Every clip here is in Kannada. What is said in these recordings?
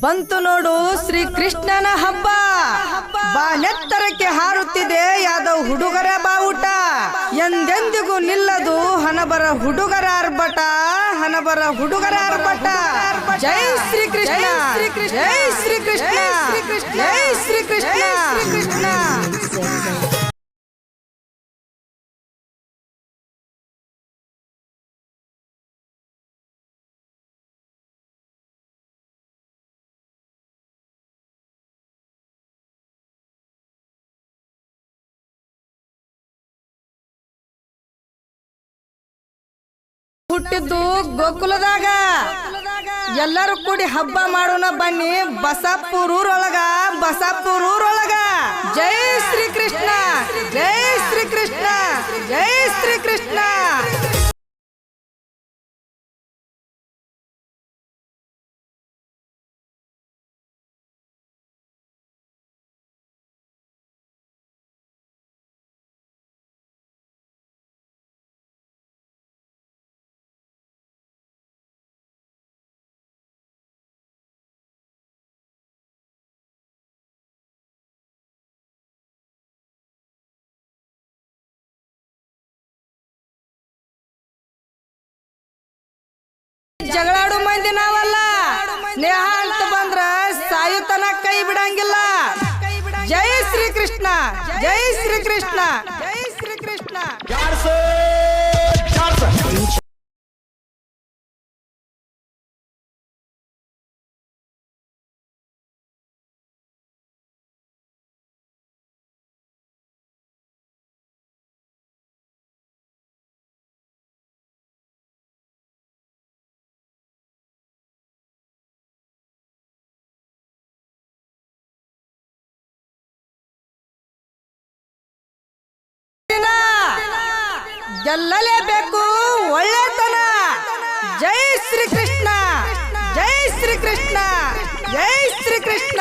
ಬಂತು ನೋಡು ಶ್ರೀ ಕೃಷ್ಣನ ಹಬ್ಬ. ಬಾ ನೆತ್ತರಕ್ಕೆ ಹಾರುತ್ತಿದೆ ಯಾದವ್ ಹುಡುಗರ ಬಾವುಟ. ಎಂದೆಂದಿಗೂ ನಿಲ್ಲದು ಹನಬರ ಹುಡುಗರ ಅರ್ಭಟ ಹನಬರ ಹುಡುಗರ ಅರ್ಭಟ ಜೈ ಶ್ರೀ ಕೃಷ್ಣ ಶ್ರೀ ಕೃಷ್ಣ ಹುಟ್ಟಿದ್ದು ಗೋಕುಲದಾಗ. ಎಲ್ಲರೂ ಕೂಡಿ ಹಬ್ಬ ಮಾಡೋಣ ಬನ್ನಿ ಬಸಪ್ಪೂರೂರೊಳಗ ಬಸಪ್ಪೂರೂರೊಳಗ. ಜೈ ಶ್ರೀ ಕೃಷ್ಣ ಜೈ ಶ್ರೀ ಕೃಷ್ಣ ಜೈ ಶ್ರೀ ಕೃಷ್ಣ ಜಗಳಾಡು ಮಂದಿ ನಾವಲ್ಲ. ಸ್ನೇಹ ಅಂತ ಬಂದ್ರ ಸಾಯುತನ ಕೈ ಬಿಡಂಗಿಲ್ಲ. ಜೈ ಶ್ರೀ ಕೃಷ್ಣ ಜೈ ಶ್ರೀ ಕೃಷ್ಣ ಜೈ ಶ್ರೀ ಕೃಷ್ಣ ಗೆಲ್ಲಲೇಬೇಕು ಒಳ್ಳೆತನ. ಜೈ ಶ್ರೀ ಕೃಷ್ಣ ಜೈ ಶ್ರೀ ಕೃಷ್ಣ ಜೈ ಶ್ರೀ ಕೃಷ್ಣ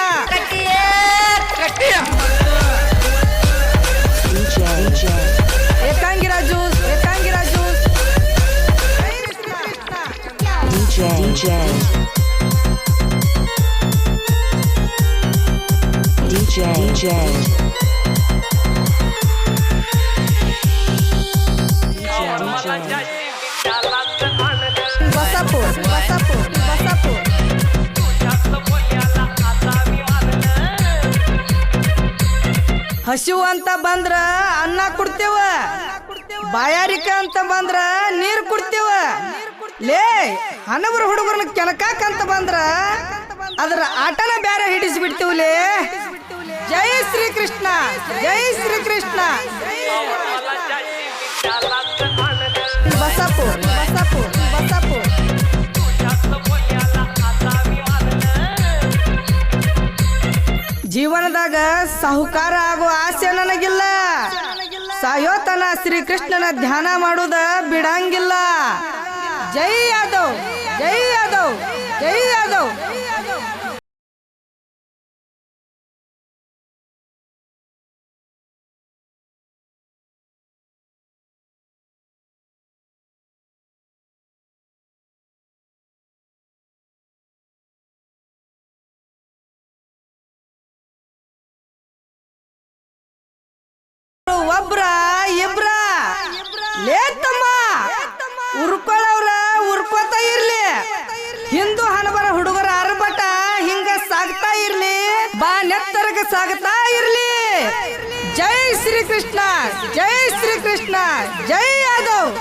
ಏಕಾಂಗಿರ ಜ್ಯೂಸ್ ಏಕಾಂಗಿರ ಜ್ಯೂಸ್ ಜೈ Shri Krishna DJ, DJ, DJ, ಹಸಿವು ಅಂತ ಬಂದ್ರ ಅನ್ನ ಕೊಡ್ತೇವ, ಬಾಯಾರಿಕೆ ಅಂತ ಬಂದ್ರ ನೀರ್ ಕೊಡ್ತೇವ. ಲೇ, ಹನಬರ ಹುಡುಗರನ್ನ ಕೆಣಕಾಕ್ ಅಂತ ಬಂದ್ರ ಅದ್ರ ಆಟನ ಬ್ಯಾರೆ ಹಿಡಿಸಿ ಬಿಡ್ತೀವ್ಲೇ ಜೈ ಶ್ರೀ ಕೃಷ್ಣ ಜೀವನದಾಗ ಸಾಹುಕಾರ ಆಗೋ ಆಸೆ ನನಗಿಲ್ಲ. ಸಾಯೋತನ ಶ್ರೀಕೃಷ್ಣನ ಧ್ಯಾನ ಮಾಡುದ ಬಿಡಂಗಿಲ್ಲ. ಜೈ ಯಾದವ್ ಜೈ ಯಾದವ್ ಜೈ ಯಾದವ್. ಒಬ್ರ, ಇಬ್ರ. ಲೇತಮ್ಮ. ಉರ್ಕೊಳ್ಳವ್ರ ಉರ್ಕೋತ ಇರ್ಲಿ. ಹಿಂದೂ ಹಣಬರ ಹುಡುಗರ ಅರಬಟ ಹಿಂಗ ಸಾಗ್ತಾ ಇರ್ಲಿ. ಬಾ ನೆತ್ತರಗ ಸಾಗ್ತಾ ಇರ್ಲಿ. ಜೈ ಶ್ರೀ ಕೃಷ್ಣ ಜೈ ಶ್ರೀ ಕೃಷ್ಣ ಜೈ ಯಾದವ್.